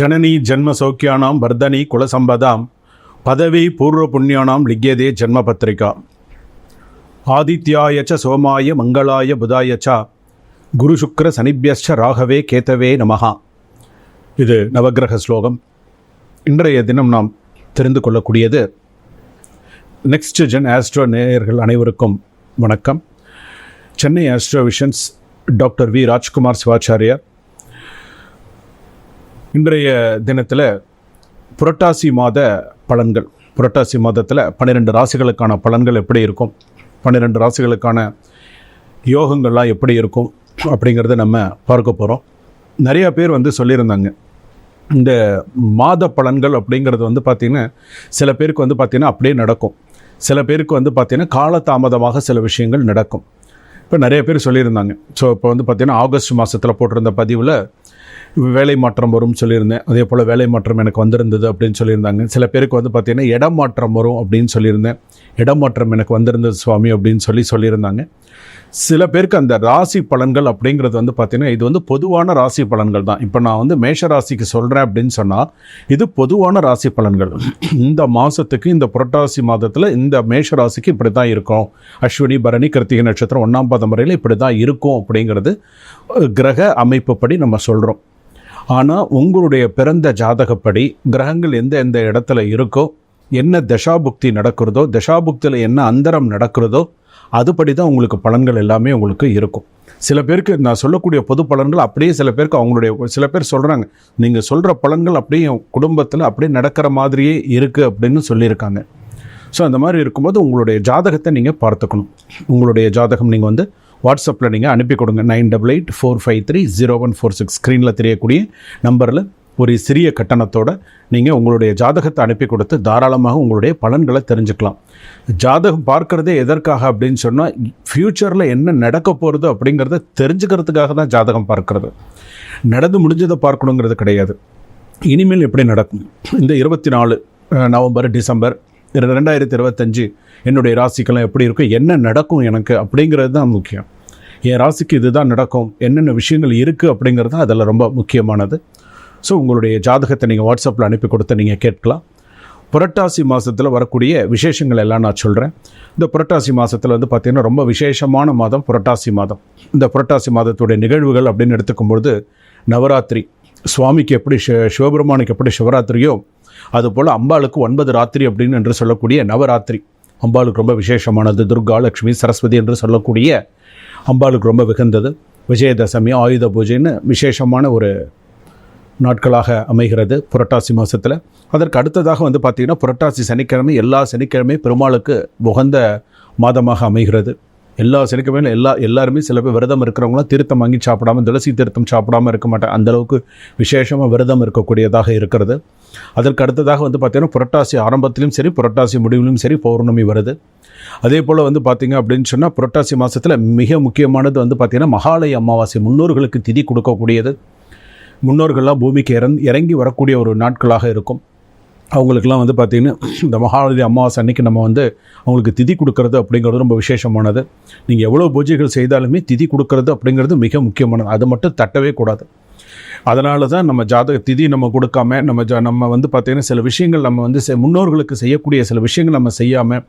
ஜனனி ஜன்ம சௌக்கியானாம் வர்தனி குலசம்பதாம் பதவி பூர்வ புண்ணியானாம் லிக்கியதே ஜன்ம பத்திரிகா. ஆதித்யாய ச சோமாய மங்களாய புதாய ச. குரு சுக்கர சனிபியஸ்ச ராகவே கேத்தவே நமகா இது நவக்கிரக ஸ்லோகம். இன்றைய தினம் நாம் தெரிந்து கொள்ளக்கூடியது நெக்ஸ்ட் ஜென் ஆஸ்ட்ரோ நேயர்கள் அனைவருக்கும் வணக்கம். Chennai astro visions doctor V. Rajkumar Sivachariyar இன்றைய தினத்தில் புரட்டாசி மாத பலன்கள். புரட்டாசி மாதத்தில் பன்னிரெண்டு ராசிகளுக்கான பலன்கள் எப்படி இருக்கும்? பன்னிரெண்டு ராசிகளுக்கான யோகங்கள்லாம் எப்படி இருக்கும்? அப்படிங்கிறத நம்ம பார்க்க போகிறோம் நிறையா பேர் வந்து சொல்லியிருந்தாங்க. இந்த மாத பலன்கள் அப்படிங்கிறது வந்து பார்த்திங்கன்னா சில பேருக்கு வந்து பார்த்திங்கன்னா அப்படியே நடக்கும். சில பேருக்கு வந்து பார்த்திங்கன்னா காலதாமதமாக சில விஷயங்கள் நடக்கும். இப்போ நிறைய பேர் சொல்லியிருந்தாங்க. ஸோ இப்போ வந்து பார்த்திங்கன்னா ஆகஸ்ட் மாதத்தில் போட்டிருந்த பதிவில் வேலை மாற்றம் வரும்னு சொல்லியிருந்தேன். அதே போல் வேலை மாற்றம் எனக்கு வந்திருந்தது அப்படின்னு சொல்லியிருந்தாங்க. சில பேருக்கு வந்து பார்த்திங்கன்னா இடம் மாற்றம் வரும் அப்படின்னு சொல்லியிருந்தேன். இடம் மாற்றம் எனக்கு வந்திருந்தது சுவாமி அப்படின்னு சொல்லி சொல்லியிருந்தாங்க. சில பேருக்கு அந்த ராசி பலன்கள் அப்படிங்கிறது வந்து பார்த்திங்கன்னா இது வந்து பொதுவான ராசி பலன்கள் தான். இப்போ நான் வந்து மேஷ ராசிக்கு சொல்கிறேன் அப்படின்னு சொன்னால் இது பொதுவான ராசி பலன்கள். இந்த மாதத்துக்கு இந்த புரட்டாசி மாதத்தில் இந்த மேஷ ராசிக்கு இப்படி தான் இருக்கும். அஸ்வினி பரணி கிருத்திகை நட்சத்திரம் ஒன்றாம் பாதம் வரையில் இப்படி தான் இருக்கும் அப்படிங்கிறது கிரக அமைப்புப்படி நம்ம சொல்கிறோம் ஆனால் உங்களுடைய பிறந்த ஜாதகப்படி கிரகங்கள் எந்த எந்த இடத்துல இருக்கோ என்ன தசாபுக்தி நடக்கிறதோ தசாபுக்தியில் என்ன அந்தரம் நடக்கிறதோ அதுபடி தான் உங்களுக்கு பலன்கள் எல்லாமே உங்களுக்கு இருக்கும். சில பேருக்கு நான் சொல்லக்கூடிய பொது பலன்கள் அப்படியே சில பேருக்கு அவங்களுடைய சில பேர் சொல்கிறாங்க நீங்கள் சொல்கிற பலன்கள் அப்படியே குடும்பத்தில் அப்படியே நடக்கிற மாதிரியே இருக்குது அப்படின்னு சொல்லியிருக்காங்க. ஸோ அந்த மாதிரி இருக்கும்போது உங்களுடைய ஜாதகத்தை நீங்கள் பார்த்துக்கணும். உங்களுடைய ஜாதகம் நீங்கள் வந்து வாட்ஸ்அப்பில் நீங்கள் அனுப்பி கொடுங்க. Nine double eight four five three zero one four six ஸ்க்ரீனில் தெரியக்கூடிய நம்பரில் ஒரு சிறிய கட்டணத்தோடு நீங்கள் உங்களுடைய ஜாதகத்தை அனுப்பி கொடுத்து தாராளமாக உங்களுடைய பலன்களை தெரிஞ்சுக்கலாம். ஜாதகம் பார்க்கறதே எதற்காக அப்படின்னு சொன்னால் ஃப்யூச்சரில் என்ன நடக்க போகிறது அப்படிங்கிறத தெரிஞ்சுக்கிறதுக்காக தான் ஜாதகம் பார்க்கறது. நடந்து முடிஞ்சதை பார்க்கணுங்கிறது கிடையாது. இனிமேல் எப்படி நடக்கும்? இந்த இருபத்தி நாலு நவம்பர் டிசம்பர் இரு- ரெண்டாயிரத்தி இருபத்தஞ்சு என்னுடைய ராசிக்கெல்லாம் எப்படி இருக்கும் என்ன நடக்கும் எனக்கு? அப்படிங்கிறது தான் முக்கியம். என் ராசிக்கு இதுதான் நடக்கும். என்னென்ன விஷயங்கள் இருக்குது அப்படிங்கிறது தான் அதில் ரொம்ப முக்கியமானது. ஸோ உங்களுடைய ஜாதகத்தை நீங்கள் வாட்ஸ்அப்பில் அனுப்பி கொடுத்து நீங்கள் கேட்கலாம். புரட்டாசி மாதத்தில் வரக்கூடிய விசேஷங்கள் எல்லாம் நான் சொல்கிறேன் இந்த புரட்டாசி மாதத்தில் வந்து பார்த்திங்கன்னா ரொம்ப விசேஷமான மாதம் புரட்டாசி மாதம். இந்த புரட்டாசி மாதத்துடைய நிகழ்வுகள் அப்படின்னு எடுத்துக்கும்பொழுது நவராத்திரி. சுவாமிக்கு எப்படி சிவபெருமானுக்கு எப்படி சிவராத்திரியோ அதுபோல் அம்பாளுக்கு ஒன்பது ராத்திரி அப்படின்னு என்று சொல்லக்கூடிய நவராத்திரி. அம்பாளுக்கு ரொம்ப விசேஷமானது துர்கா லக்ஷ்மி சரஸ்வதி என்று சொல்லக்கூடிய அம்பாளுக்கு ரொம்ப விகந்தது. விஜயதசமி ஆயுத பூஜைன்னு விசேஷமான ஒரு நாட்களாக அமைகிறது புரட்டாசி மாதத்தில் அதற்கு அடுத்ததாக வந்து பார்த்திங்கன்னா புரட்டாசி சனிக்கிழமை எல்லா சனிக்கிழமையும் பெருமாளுக்கு உகந்த மாதமாக அமைகிறது. எல்லா சனிக்கிழமையிலும் எல்லா எல்லாருமே சில பேர் விரதம் இருக்கிறவங்களாம் தீர்த்தம் வாங்கி சாப்பிடாம துளசி தீர்த்தம் சாப்பிடாம இருக்க மாட்டேன் அந்த அளவுக்கு விசேஷமாக விரதம் இருக்கக்கூடியதாக இருக்கிறது. அதற்கு அடுத்ததாக வந்து பார்த்திங்கன்னா புரட்டாசி ஆரம்பத்திலும் சரி புரட்டாசி முடிவிலும் சரி பௌர்ணமி வருது. அதே போல் வந்து பார்த்திங்க அப்படின்னு சொன்னால் புரட்டாசி மாதத்தில் மிக முக்கியமானது வந்து பார்த்திங்கன்னா மகாலய அமாவாசை முன்னோர்களுக்கு திதி கொடுக்கக்கூடியது. முன்னோர்கள்லாம் பூமிக்கு இறந் இறங்கி வரக்கூடிய ஒரு நாட்களாக இருக்கும். அவங்களுக்கெல்லாம் வந்து பார்த்திங்கன்னா இந்த மகாநதி அமாவாசை அன்னைக்கு நம்ம வந்து அவங்களுக்கு திதி கொடுக்கறது அப்படிங்கிறது ரொம்ப விசேஷமானது. நீங்கள் எவ்வளோ பூஜைகள் செய்தாலுமே திதி கொடுக்கறது அப்படிங்கிறது மிக முக்கியமானது. அது மட்டும் தட்டவே கூடாது. அதனால தான் நம்ம ஜாதக திதி நம்ம கொடுக்காம நம்ம ஜ நம்ம வந்து பார்த்திங்கன்னா சில விஷயங்கள் நம்ம வந்து செ- முன்னோர்களுக்கு செய்யக்கூடிய சில விஷயங்கள் நம்ம செய்யாமல்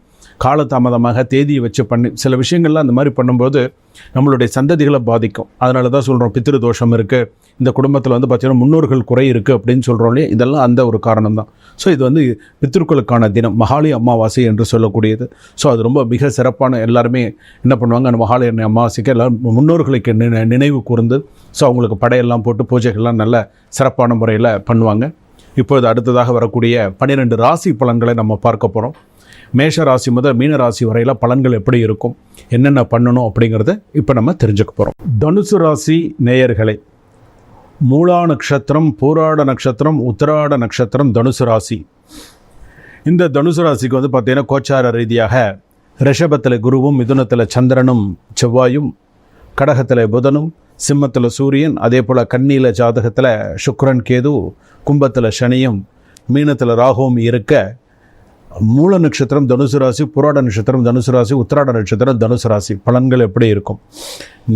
காலதாமதமாக தேதியை வச்சு பண்ணி சில விஷயங்கள்லாம் அந்த மாதிரி பண்ணும்போது நம்மளுடைய சந்ததிகளை பாதிக்கும். அதனால தான் சொல்கிறோம் பித்திரு தோஷம் இருக்குது இந்த குடும்பத்தில் வந்து பார்த்திங்கன்னா முன்னோர்கள் குறை இருக்குது அப்படின்னு சொல்கிறோம் இல்லையா? இதெல்லாம் அந்த ஒரு காரணம் தான் ஸோ இது வந்து பித்திருக்களுக்கான தினம் மகாலய அமாவாசை என்று சொல்லக்கூடியது. ஸோ அது ரொம்ப மிக சிறப்பான எல்லாருமே என்ன பண்ணுவாங்க? அந்த மகாலய அமாவாசைக்கு எல்லாரும் முன்னோர்களுக்கு நினை- நினைவு கூர்ந்து ஸோ அவங்களுக்கு படையெல்லாம் போட்டு பூஜைகள்லாம் நல்ல சிறப்பான முறையில் பண்ணுவாங்க. இப்பொழுது அடுத்ததாக வரக்கூடிய பன்னிரெண்டு ராசி பலன்களை நம்ம பார்க்க போகிறோம் மேஷ ராசி முதல் மீன ராசி வரையில் பலன்கள் எப்படி இருக்கும்? என்னென்ன பண்ணணும் அப்படிங்கிறத இப்போ நம்ம தெரிஞ்சுக்க போகிறோம் தனுசு ராசி நேயர்களை மூலா நட்சத்திரம் பூராட நட்சத்திரம் உத்தராட நட்சத்திரம் தனுசு ராசி. இந்த தனுசு ராசிக்கு வந்து பார்த்திங்கன்னா கோச்சார ரீதியாக ரிஷபத்தில் குருவும் மிதுனத்தில் சந்திரனும் செவ்வாயும் கடகத்தில் புதனும் சிம்மத்தில் சூரியன் அதே போல் கன்னியில் ஜாதகத்தில் சுக்ரன் கேது கும்பத்தில் சனியும் மீனத்தில் ராகுவும் இருக்க மூல நட்சத்திரம் தனுசு ராசி புராட நட்சத்திரம் தனுசு ராசி உத்திராட நட்சத்திரம் தனுசு ராசி. பலன்கள் எப்படி இருக்கும்?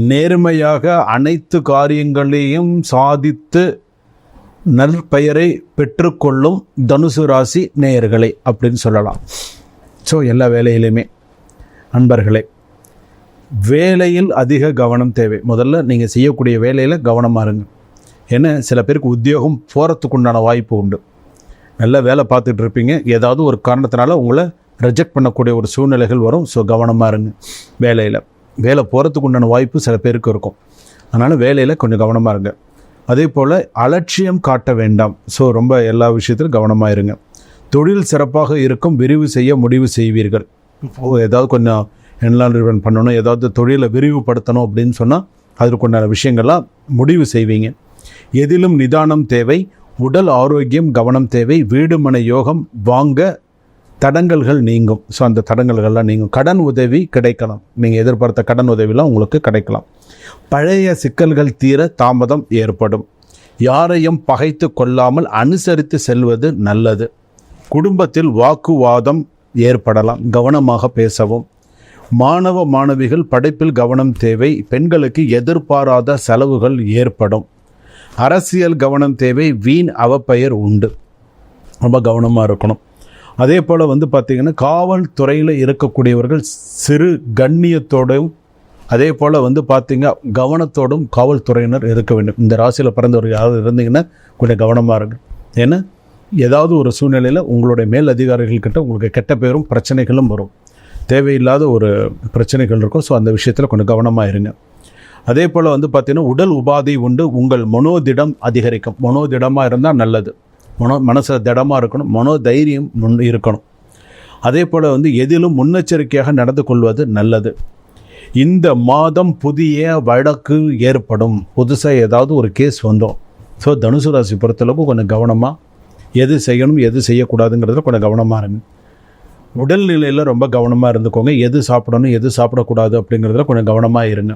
நேர்மையாக அனைத்து காரியங்களையும் சாதித்து நற்பெயரை பெற்றுக்கொள்ளும் தனுசு ராசி நேயர்களை அப்படின்னு சொல்லலாம். ஸோ எல்லா வேலையிலையுமே அன்பர்களே வேலையில் அதிக கவனம் தேவை. முதல்ல நீங்கள் செய்யக்கூடிய வேலையில் கவனமாக இருங்க. ஏன்னா சில பேருக்கு உத்தியோகம் போகிறதுக்கு உண்டான வாய்ப்பு உண்டு. நல்ல வேலை பார்த்துட்டு இருப்பீங்க. ஏதாவது ஒரு காரணத்தினால உங்களை ரிஜெக்ட் பண்ணக்கூடிய ஒரு சூழ்நிலைகள் வரும். ஸோ கவனமாக இருங்க. வேலையில். வேலை போகிறதுக்கு உண்டான வாய்ப்பு சில பேருக்கு இருக்கும். அதனால் வேலையில் கொஞ்சம் கவனமாக இருங்க. அதே போல் அலட்சியம் காட்ட வேண்டாம். ஸோ ரொம்ப எல்லா விஷயத்திலும் கவனமாக இருங்க. தொழில் சிறப்பாக இருக்கும். விரிவு செய்ய முடிவு செய்வீர்கள். இப்போ ஏதாவது கொஞ்சம் என்லான் பண்ணணும்? ஏதாவது தொழிலை விரிவுபடுத்தணும் அப்படின்னு சொன்னால் அதற்குண்டான விஷயங்கள்லாம் முடிவு செய்வீங்க. எதிலும் நிதானம் தேவை உடல் ஆரோக்கியம் கவனம் தேவை வீடு மனை யோகம் வாங்க தடங்கல்கள் நீங்கும். ஸோ அந்த தடங்கல்கள்லாம் நீங்கும். கடன் உதவி கிடைக்கலாம். நீங்கள் எதிர்பார்த்த கடன் உதவிலாம் உங்களுக்கு கிடைக்கலாம். பழைய சிக்கல்கள் தீர தாமதம் ஏற்படும். யாரையும் பகைத்து கொள்ளாமல் அனுசரித்து செல்வது நல்லது. குடும்பத்தில் வாக்குவாதம் ஏற்படலாம். கவனமாக பேசவும். மாணவ மாணவிகள் படைப்பில் கவனம் தேவை. பெண்களுக்கு எதிர்பாராத செலவுகள் ஏற்படும். அரசியல் கவனம் தேவை வீண் அவப்பெயர் உண்டு. ரொம்ப கவனமாக இருக்கணும். அதே போல் வந்து பார்த்திங்கன்னா காவல்துறையில் இருக்கக்கூடியவர்கள் சிறு கண்ணியத்தோடும் அதே போல் வந்து பார்த்திங்க கவனத்தோடும் காவல்துறையினர் இருக்க வேண்டும். இந்த ராசியில் பிறந்தவர்கள் யாராவது இருந்தீங்கன்னா கொஞ்சம் கவனமாக இருக்கு ஏன்னா ஏதாவது ஒரு சூழ்நிலையில் உங்களுடைய மேல் அதிகாரிகள்கிட்ட உங்களுக்கு கெட்ட பேரும் பிரச்சனைகளும் வரும். தேவையில்லாத ஒரு பிரச்சனைகள் இருக்கும். ஸோ அந்த விஷயத்தில் கொஞ்சம் கவனமாக இருங்க. அதே போல் வந்து பார்த்திங்கன்னா உடல் உபாதை உண்டு உங்கள் மனோதிடம் அதிகரிக்கும். மனோதிடமாக இருந்தால் நல்லது. மனோ மனசு திடமாக இருக்கணும் மனோ தைரியம் முன் இருக்கணும். அதே போல் வந்து எதிலும் முன்னெச்சரிக்கையாக நடந்து கொள்வது நல்லது. இந்த மாதம் புதிய வழக்கு ஏற்படும். புதுசாக ஏதாவது ஒரு கேஸ் வந்தோம். ஸோ தனுசு ராசி பொறுத்தளவுக்கு கொஞ்சம் கவனமாக எது செய்யணும் எது செய்யக்கூடாதுங்கிறதுல கொஞ்சம் கவனமாக இருங்க. உடல்நிலையில் ரொம்ப கவனமாக இருந்துக்கோங்க. எது சாப்பிடணும் எது சாப்பிடக்கூடாது அப்படிங்கிறதுல கொஞ்சம் கவனமாக இருங்க.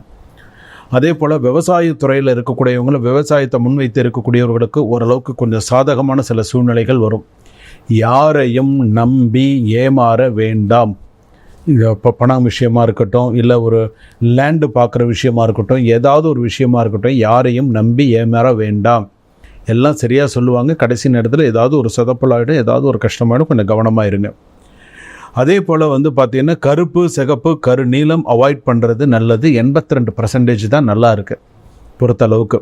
அதே போல் விவசாயத்துறையில் இருக்கக்கூடியவங்களும் விவசாயத்தை முன்வைத்து இருக்கக்கூடியவர்களுக்கு ஓரளவுக்கு கொஞ்சம் சாதகமான சில சூழ்நிலைகள் வரும். யாரையும் நம்பி ஏமாற வேண்டாம். இப்போ பணம் விஷயமா இருக்கட்டும் இல்லை ஒரு லேண்டு பார்க்குற விஷயமா இருக்கட்டும் ஏதாவது ஒரு விஷயமா இருக்கட்டும் யாரையும் நம்பி ஏமாற வேண்டாம். எல்லாம் சரியாக சொல்லுவாங்க. கடைசி நேரத்தில் ஏதாவது ஒரு சொதப்பலாகிடும் ஏதாவது ஒரு கஷ்டமாயிடும். கொஞ்சம் கவனமாக இருங்க. அதே போல் வந்து பார்த்தீங்கன்னா கருப்பு சிகப்பு கரு நீளம் அவாய்ட் பண்ணுறது நல்லது. எண்பத்தி ரெண்டு பர்சன்டேஜ் தான் நல்லா இருக்குது பொறுத்தளவுக்கு.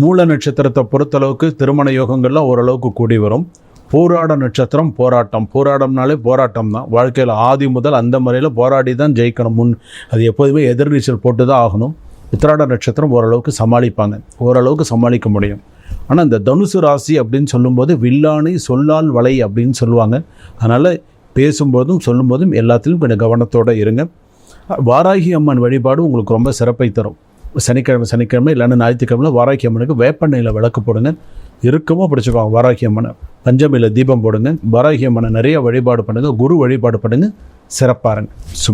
மூல நட்சத்திரத்தை பொறுத்தளவுக்கு திருமண யோகங்கள்லாம் ஓரளவுக்கு கூடி வரும். போராட நட்சத்திரம் போராட்டம். போராட்டம்னாலே போராட்டம் தான். வாழ்க்கையில் ஆதி முதல் அந்த முறையில் போராடி தான் ஜெயிக்கணும். முன் அது எப்போதுமே எதிர்நீச்சல் போட்டு தான் ஆகணும். உத்திராட நட்சத்திரம் ஓரளவுக்கு சமாளிப்பாங்க. ஓரளவுக்கு சமாளிக்க முடியும். ஆனால் இந்த தனுசு ராசி அப்படின்னு சொல்லும்போது வில்லானை சொல்லால் வலை அப்படின்னு சொல்லுவாங்க. அதனால் பேசும்போதும் சொல்லும்போதும் எல்லாத்திலும் கொஞ்சம் கவனத்தோடு இருங்க. வாராகி அம்மன் வழிபாடு உங்களுக்கு ரொம்ப சிறப்பை தரும். சனிக்கிழமை சனிக்கிழமை இல்லைன்னா ஞாயிற்றுக்கிழமை வாராகி அம்மனுக்கு வேப்பெண்ணெயில் விளக்கு போடுங்க. இறுக்கமாக பிடிச்சிக்கோங்க வாராகி அம்மனை. பஞ்சமியில் தீபம் போடுங்க. வாராகி அம்மனை நிறைய வழிபாடு பண்ணுங்கள் குரு வழிபாடு பண்ணுங்கள் சிறப்பாருங்க சுபம்.